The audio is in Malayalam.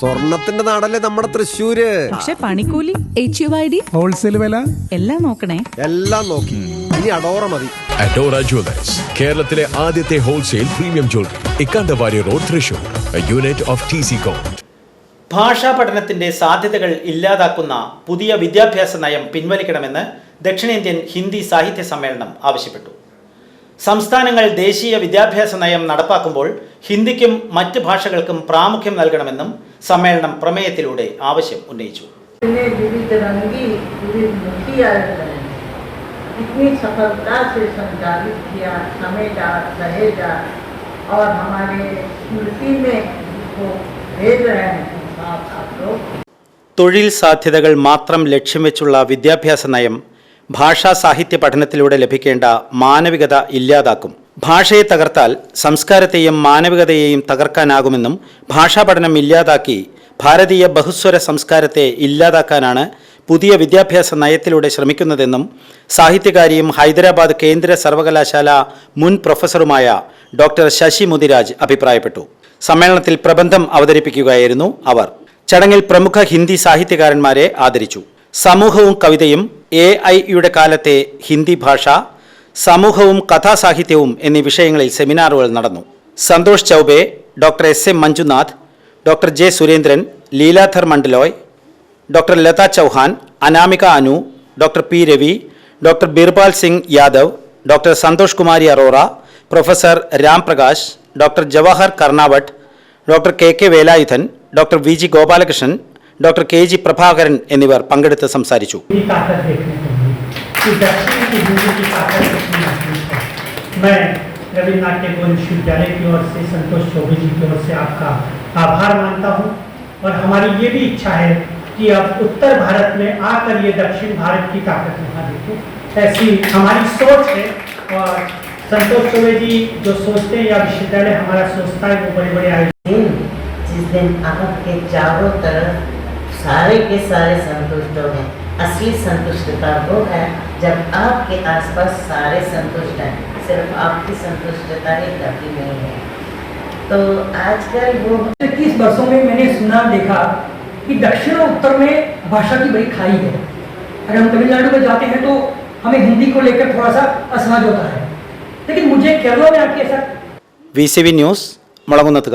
സ്വർണത്തിന്റെ നാടല്ലേ നമ്മുടെ തൃശ്ശൂര്? പക്ഷെ പണിക്കൂലി H U I D wholesale വില? എല്ലാം നോക്കണേ. എല്ലാം നോക്കി. ഇനി അഡോറ മതി. അഡോറ ജ്വല്ലേഴ്സ് കേരളത്തിലെ ആദ്യത്തെ wholesale premium jewellery Ikkandavari road Thrissur. Unit of T C coat ഭാഷാ പഠനത്തിന്റെ സാധ്യതകൾ ഇല്ലാതാക്കുന്ന പുതിയ വിദ്യാഭ്യാസ നയം പിൻവലിക്കണമെന്ന് ദക്ഷിണേന്ത്യൻ ഹിന്ദി സാഹിത്യ സമ്മേളനം ആവശ്യപ്പെട്ടു. സംസ്ഥാനങ്ങൾ ദേശീയ വിദ്യാഭ്യാസ നയം നടപ്പാക്കുമ്പോൾ ഹിന്ദിക്കും മറ്റ് ഭാഷകൾക്കും പ്രാമുഖ്യം നൽകണമെന്നും സമ്മേളനം പ്രമേയത്തിലൂടെ ആവശ്യം ഉന്നയിച്ചു ने विविध रंगी विविध मुखी आयोजन इतनी सफलता से संचालित किया समेटा सहेजा और हमारे स्मृति में इसको भेज रहे हैं आप आप लोग തൊഴിൽ സാധ്യതകൾ മാത്രം ലക്ഷ്യം വെച്ചുള്ള വിദ്യാഭ്യാസ നയം ഭാഷാ സാഹിത്യ പഠനത്തിലൂടെ ലഭിക്കേണ്ട മാനവികത ഇല്ലാതാക്കും. ഭാഷയെ തകർത്താൽ സംസ്കാരത്തെയും മാനവികതയെയും തകർക്കാനാകുമെന്നും ഭാഷാ പഠനം ഇല്ലാതാക്കി ഭാരതീയ ബഹുസ്വര സംസ്കാരത്തെ ഇല്ലാതാക്കാനാണ് പുതിയ വിദ്യാഭ്യാസ നയത്തിലൂടെ ശ്രമിക്കുന്നതെന്നും സാഹിത്യകാരിയും ഹൈദരാബാദ് കേന്ദ്ര സർവകലാശാല മുൻ പ്രൊഫസറുമായ ഡോക്ടർ ശശി മുതിരാജ് അഭിപ്രായപ്പെട്ടു. സമ്മേളനത്തിൽ പ്രബന്ധം അവതരിപ്പിക്കുകയായിരുന്നു അവർ. ചടങ്ങിൽ പ്രമുഖ ഹിന്ദി സാഹിത്യകാരന്മാരെ ആദരിച്ചു. സമൂഹവും കവിതയും എ ഐയുടെ കാലത്തെ ഹിന്ദി ഭാഷ സമൂഹവും കഥാസാഹിത്യവും എന്നീ വിഷയങ്ങളിൽ സെമിനാറുകൾ നടന്നു. Santosh Choubey doctor S M Manjunath doctor J Surendran Leeladhar Mandloi doctor Lata Chauhan Anamika Anu doctor P Ravi doctor Birbal Singh Yadav doctor Santosh Kumari Arora professor Ramprakash doctor Jawahar Karnawat doctor K K Velayudhan doctor V G Gopalakrishnan doctor K G Prabhakaran എന്നിവർ പങ്കെടുത്ത് സംസാരിച്ചു की ताकत देखने को मिली कि दक्षिण की हिंदी की ताकत कितनी महसूस है मैं रविन्द्रनाथ टैगोर विश्वविद्यालय की ओर से संतोष चौबे जी की ओर से आपका आभार मानता हूँ और हमारी ये भी इच्छा है कि अब उत्तर भारत में आकर ये दक्षिण भारत की ताकत यहाँ देखें ऐसी हमारी सोच है और संतोष चौबे जी जो सोचते हैं या विश्वविद्यालय हमारा सोचता है वो बड़े बड़े आयोजन दिन जिस दिन आपके चारों तरफ सारे के सारे संतुष्ट हो गए। असली संतुष्टता वो है जब आपके आसपास सारे संतुष्ट हैं। सिर्फ़ आपकी संतुष्टता ही कभी नहीं है। तो आजकल वो इक्कीस वर्षों में मैंने सुना देखा कि दक्षिण और उत्तर में भाषा की बड़ी खाई है। अगर हम तमिलनाडु में जाते हैं तो हमें हिंदी को लेकर थोड़ा सा असहज होता है। लेकिन मुझे केरला में आके ऐसा वी सी वी न्यूज़ मुड़गुनत